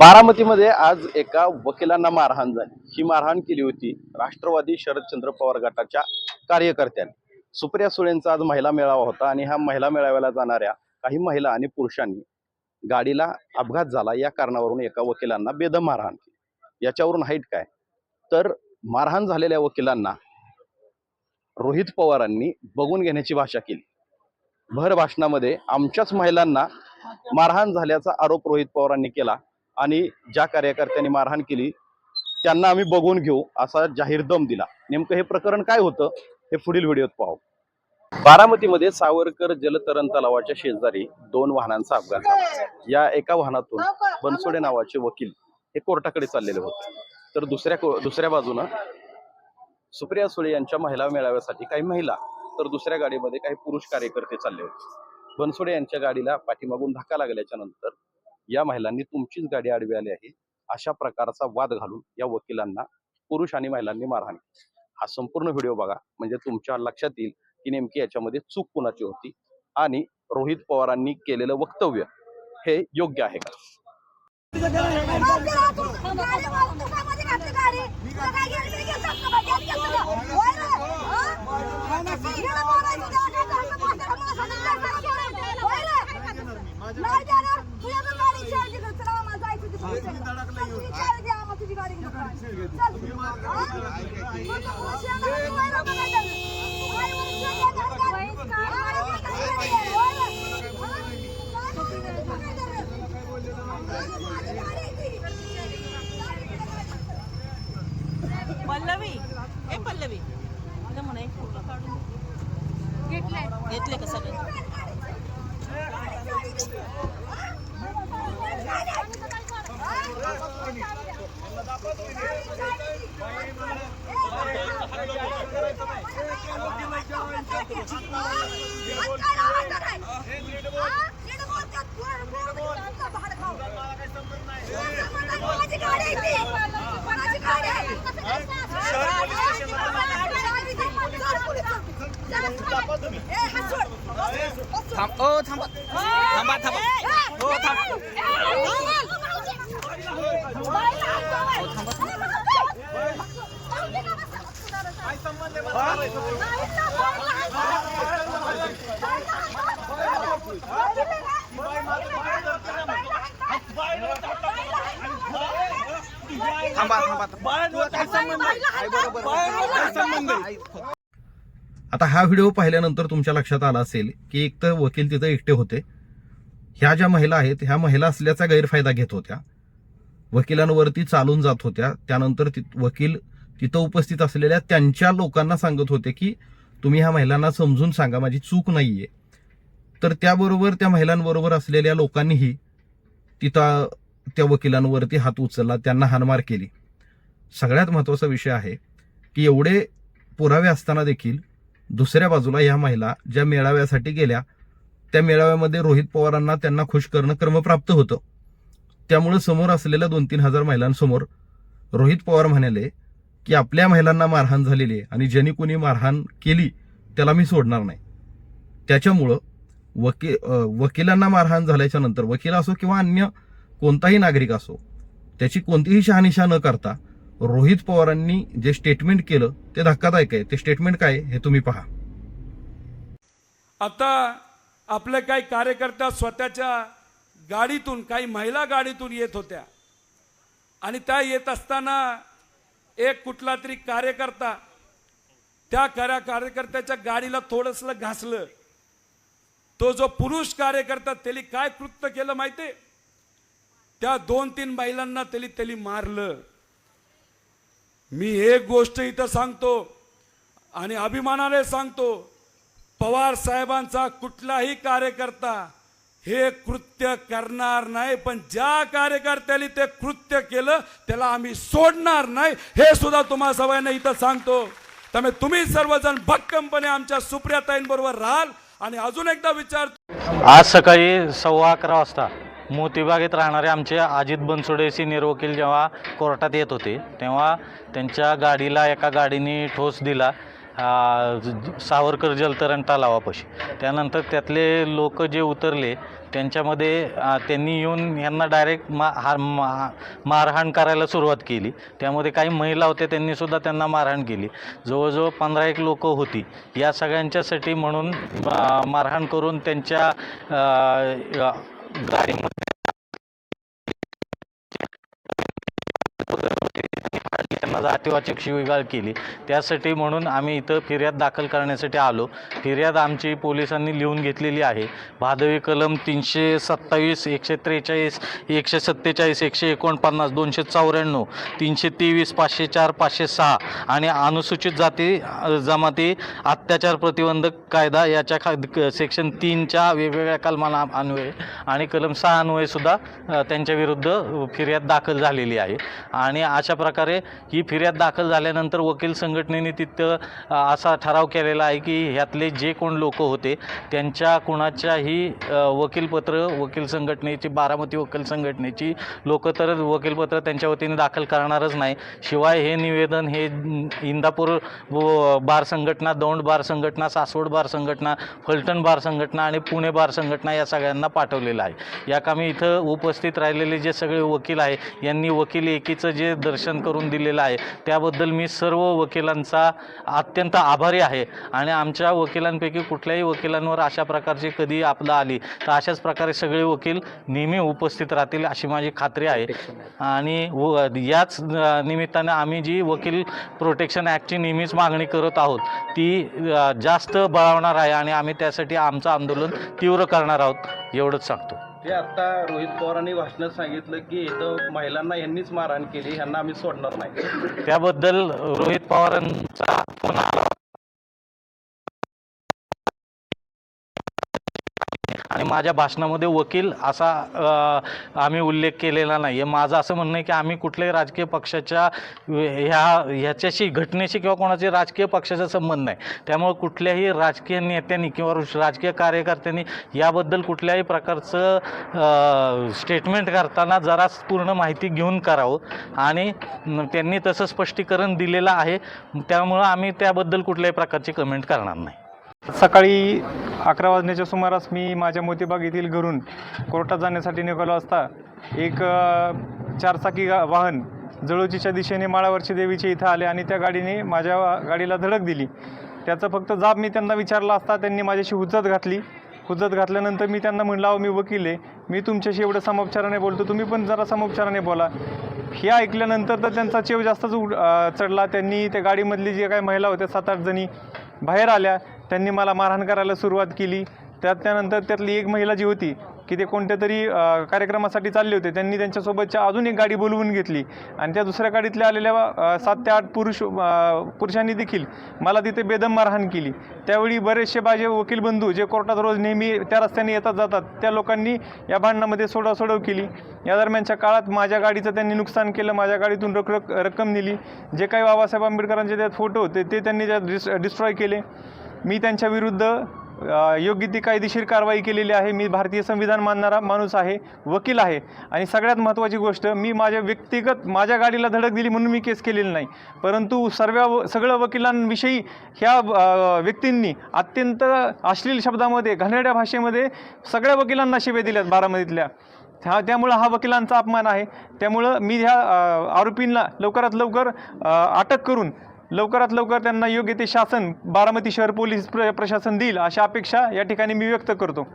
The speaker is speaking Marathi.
बारामतीमध्ये आज एका वकिलांना मारहाण झाली. ही मारहाण केली होती राष्ट्रवादी शरदचंद्र पवार गटाच्या कार्यकर्त्यांनी. सुप्रिया सुळेंचा आज महिला मेळावा होता आणि ह्या महिला मेळाव्याला जाणाऱ्या काही महिला आणि पुरुषांनी गाडीला अपघात झाला. या कारणावरून एका वकिलांना बेदम मारहाण केली. याच्यावरून हाईट काय? तर मारहाण झालेल्या वकिलांना रोहित पवारांनी बघून घेण्याची भाषा केली. भर भाषणामध्ये आमच्याच महिलांना मारहाण झाल्याचा आरोप रोहित पवारांनी केला. आणि ज्या कार्यकर्त्यांनी मारहाण केली त्यांना आम्ही बघून घेऊ असा जाहीर दम दिला. नेमकं हे प्रकरण काय होतं हे पुढील व्हिडिओत पाहू. बारामतीमध्ये सावरकर जलतरण तलावाच्या शेजारी दोन वाहनांचा अपघात झाला. या एका वाहनातून बनसोडे नावाचे वकील हे कोर्टाकडे चाललेले होते. तर दुसऱ्या दुसऱ्या बाजूनं सुप्रिया सुळे यांच्या महिला मेळाव्यासाठी काही महिला तर दुसऱ्या गाडीमध्ये काही पुरुष कार्यकर्ते चालले होते. बनसोडे यांच्या गाडीला पाठीमागून धक्का लागल्याच्या नंतर या महिलांनी तुमचीच गाडी आडवी आली आहे अशा प्रकारचा वाद घालून या वकिलांना पुरुष आणि महिलांनी मारहाण केली. हा संपूर्ण व्हिडिओ बघा म्हणजे तुमच्या लक्षात येईल की नेमकी याच्यामध्ये चूक कुणाची होती आणि रोहित पवारांनी केलेलं वक्तव्य हे योग्य आहे का पल्लवी ए पल्लवी इथं म्हणा एक फोटो काढून घेतले का सगळे माझी गाडी आहे ती. माझी गाडी आहे. ए, हात सोड. थांब ओ थांबा थांबा थांबा हो थांब थांबा थांबा बरोबर? आता हा व्हिडिओ पाहिल्यानंतर तुमच्या लक्षात आला असेल की एक तर वकील तिथं एकटे होते. ह्या ज्या महिला आहेत ह्या महिला असल्याचा गैरफायदा घेत होत्या. वकिलांवरती चालून जात होत्या. त्यानंतर ति- वकील तिथं उपस्थित असलेल्या त्यांच्या लोकांना सांगत होते की तुम्ही ह्या महिलांना समजून सांगा माझी चूक नाहीये. तर त्याबरोबर त्या महिलांबरोबर असलेल्या लोकांनीही तिथं त्या वकिलांवरती हात उचलला त्यांना हानमार केली. सगळ्यात महत्त्वाचा विषय आहे की एवढे पुरावे असताना देखील दुसऱ्या बाजूला ह्या महिला ज्या मेळाव्यासाठी गेल्या त्या मेळाव्यामध्ये रोहित पवारांना त्यांना खुश करणं क्रमप्राप्त होतं. त्यामुळे समोर असलेल्या दोन तीन हजार महिलांसमोर रोहित पवार म्हणाले की आपल्या महिलांना मारहाण झालेली आहे आणि ज्यांनी कोणी मारहाण केली त्याला मी सोडणार नाही. त्याच्यामुळं वकील वकिलांना मारहाण झाल्याच्यानंतर वकील असो किंवा अन्य कोणताही नागरिक असो त्याची कोणतीही शहानिशा न करता रोहित पवारांनी जे स्टेटमेंट केलं ते धक्कादायक आहे. ते स्टेटमेंट काय हे तुम्ही पहा. आता आपले काही कार्यकर्त्या स्वतःच्या गाडीतून काही महिला गाडीतून येत होत्या. आणि त्या येत असताना एक कुठला तरी कार्यकर्ता त्या खऱ्या कार्यकर्त्याच्या गाडीला थोडंसं घासलं. तो जो पुरुष कार्यकर्ता त्याने काय कृत्य केलं माहिती त्या दोन तीन महिलांना त्याली त्याली मारलं. मी एक गोष्ट इथं सांगतो आणि अभिमानाने सांगतो पवार साहेबांचा कुठलाही कार्यकर्ता हे कृत्य करणार नाही पण ज्या कार्यकर्त्याने ते कृत्य केलं त्याला आम्ही सोडणार नाही हे सुद्धा तुम्हा सगळ्यांना इथं सांगतो. त्यामुळे तुम्ही सर्वजण भक्कमपणे आमच्या सुप्रियाताईंबरोबर राहाल आणि अजून एकदा विचार आज सकाळी सव्वा अकरा वाजता मोतीबागेत राहणारे आमचे अजित बनसोडे सिनियर वकील जेव्हा कोर्टात येत होते तेव्हा त्यांच्या गाडीला एका गाडीने ठोस दिला सावरकर जलतरण तलावापाशी. त्यानंतर त्यातले लोक जे उतरले त्यांच्यामध्ये त्यांनी येऊन यांना डायरेक्ट मा हा मा मारहाण करायला सुरुवात केली. त्यामध्ये काही महिला होत्या त्यांनीसुद्धा त्यांना मारहाण केली. जवळजवळ पंधरा एक लोकं होती. या सगळ्यांच्यासाठी म्हणून मारहाण करून त्यांच्या ગાડી माझा गाडीमध्ये जातीवाचक शिवीगाळ केली. त्यासाठी म्हणून आम्ही इथं फिर्याद दाखल करण्यासाठी आलो. फिर्याद आमची पोलिसांनी लिहून घेतलेली आहे. भादवी कलम तीनशे सत्तावीस एकशे त्रेचाळीस एकशे सत्तेचाळीस एकशे एकोणपन्नास दोनशे चौऱ्याण्णव तीनशे तेवीस पाचशे चार पाचशे सहा आणि अनुसूचित जाती जमाती अत्याचार प्रतिबंधक कायदा याच्या खा क- सेक्शन तीनच्या वेगवेगळ्या कलमांना अन्वये आणि कलम सहा अन्वये सुद्धा अ, त्यांच्याविरुद्ध फिर्याद दाखल झालेली आहे. आणि अशा प्रकारे ही फिर्याद दाखल झाल्यानंतर वकील संघटनेने तिथं असा ठराव केलेला आहे की ह्यातले जे कोण लोक होते त्यांच्या कुणाच्याही वकीलपत्र वकील संघटनेची बारामती वकील संघटनेची लोक तर वकीलपत्र त्यांच्या वतीने दाखल करणारच नाही. शिवाय हे निवेदन हे इंदापूर व बार संघटना दौंड बार संघटना सासवड बार संघटना फलटण बार संघटना आणि पुणे बार संघटना या सगळ्यांना पाठवलेलं आहे. या कामी इथं उपस्थित राहिलेले जे सगळे वकील आहे यांनी वकील एकीचं जे दर्शन करून दिलेलं आहे त्याबद्दल मी सर्व वकिलांचा अत्यंत आभारी आहे. आणि आमच्या वकिलांपैकी कुठल्याही वकिलांवर अशा प्रकारची कधी आपदा आली तर अशाच प्रकारे सगळे वकील नेहमी उपस्थित राहतील अशी माझी खात्री आहे. आणि व याच निमित्तानं आम्ही जी वकील प्रोटेक्शन ॲक्टची नेहमीच मागणी करत आहोत ती जास्त बळावणार आहे आणि आम्ही त्यासाठी आमचं आंदोलन तीव्र करणार आहोत. एवढंच सांगतो. ते आता रोहित पवारांनी भाषणात सांगितलं की इथं महिलांना यांनीच मारहाण केली ह्यांना आम्ही सोडणार नाही. त्याबद्दल रोहित पवारांचा फोन आला आणि माझ्या भाषणामध्ये वकील असा आम्ही उल्लेख केलेला नाही आहे माझं असं म्हणणं आहे की आम्ही कुठल्याही राजकीय पक्षाच्या ह्या ह्याच्याशी घटनेशी किंवा कोणाच्या राजकीय पक्षाचा संबंध नाही. त्यामुळे कुठल्याही राजकीय नेत्यांनी किंवा राजकीय कार्यकर्त्यांनी याबद्दल कुठल्याही प्रकारचं स्टेटमेंट करताना जरा पूर्ण माहिती घेऊन करावं. आणि त्यांनी तसं स्पष्टीकरण दिलेलं आहे. त्यामुळं आम्ही त्याबद्दल कुठल्याही प्रकारची कमेंट करणार नाही. सकाळी अकरा वाजण्याच्या सुमारास मी माझ्या मोतीबाग येथील घरून कोर्टात जाण्यासाठी निघालो असता एक चारचाकी गा- वाहन जळोजीच्या दिशेने माळावरची देवीचे इथं आले आणि त्या गाडीने माझ्या गाडीला धडक दिली. त्याचं फक्त जाब मी त्यांना विचारला असता त्यांनी माझ्याशी हुज्जत घातली. हुज्जत घातल्यानंतर मी त्यांना म्हणलं अहो मी वकील आहे. मी तुमच्याशी एवढं समोपचाराने बोलतो. तुम्ही पण जरा समोपचाराने बोला. हे ऐकल्यानंतर तर त्यांचा चेव जास्तच उड चढला. त्यांनी त्या गाडीमधली जे काही महिला होत्या सात आठ जणी बाहेर आल्या. त्यांनी मला मारहाण करायला सुरुवात केली. त्यात त्यानंतर त्यातली एक महिला जी होती की ते कोणत्या तरी कार्यक्रमासाठी चालले होते त्यांनी त्यांच्यासोबतच्या अजून एक गाडी बोलवून घेतली. आणि त्या दुसऱ्या गाडीतल्या आलेल्या सात ते आठ पुरुष पुरुषांनी देखील मला तिथे बेदम मारहाण केली. त्यावेळी बरेचसे माझे वकील बंधू जे कोर्टात रोज नेहमी त्या रस्त्याने येतात जातात त्या लोकांनी या भांडणामध्ये सोडासोडव केली. या दरम्यानच्या काळात माझ्या गाडीचं त्यांनी नुकसान केलं माझ्या गाडीतून रक रक रक्कम नेली. जे काही बाबासाहेब आंबेडकरांचे त्यात फोटो होते ते त्यांनी त्यात डिस डिस्ट्रॉय केले. मी त्यांच्या विरुद्ध योग्य ती कायदेशीर कारवाई केलेली आहे. मी भारतीय संविधान मानणारा माणूस आहे वकील आहे. आणि सगळ्यात महत्त्वाची गोष्ट मी माझ्या व्यक्तिगत माझ्या गाडीला धडक दिली म्हणून मी केस केलेली नाही. परंतु सर्व सगळं वकिलांविषयी ह्या व्यक्तींनी अत्यंत अश्लील शब्दामध्ये घाणेरड्या भाषेमध्ये सगळ्या वकिलांना शिवे दिल्यात बारामतीतल्या. हा त्यामुळं हा वकिलांचा अपमान आहे. त्यामुळं मी ह्या आरोपींना लवकरात लवकर अटक करून लवकरात लवकर त्यांना योग्य ते शासन बारामती शहर पोलीस प्र प्रशासन देईल अशा अपेक्षा या ठिकाणी मी व्यक्त करतो.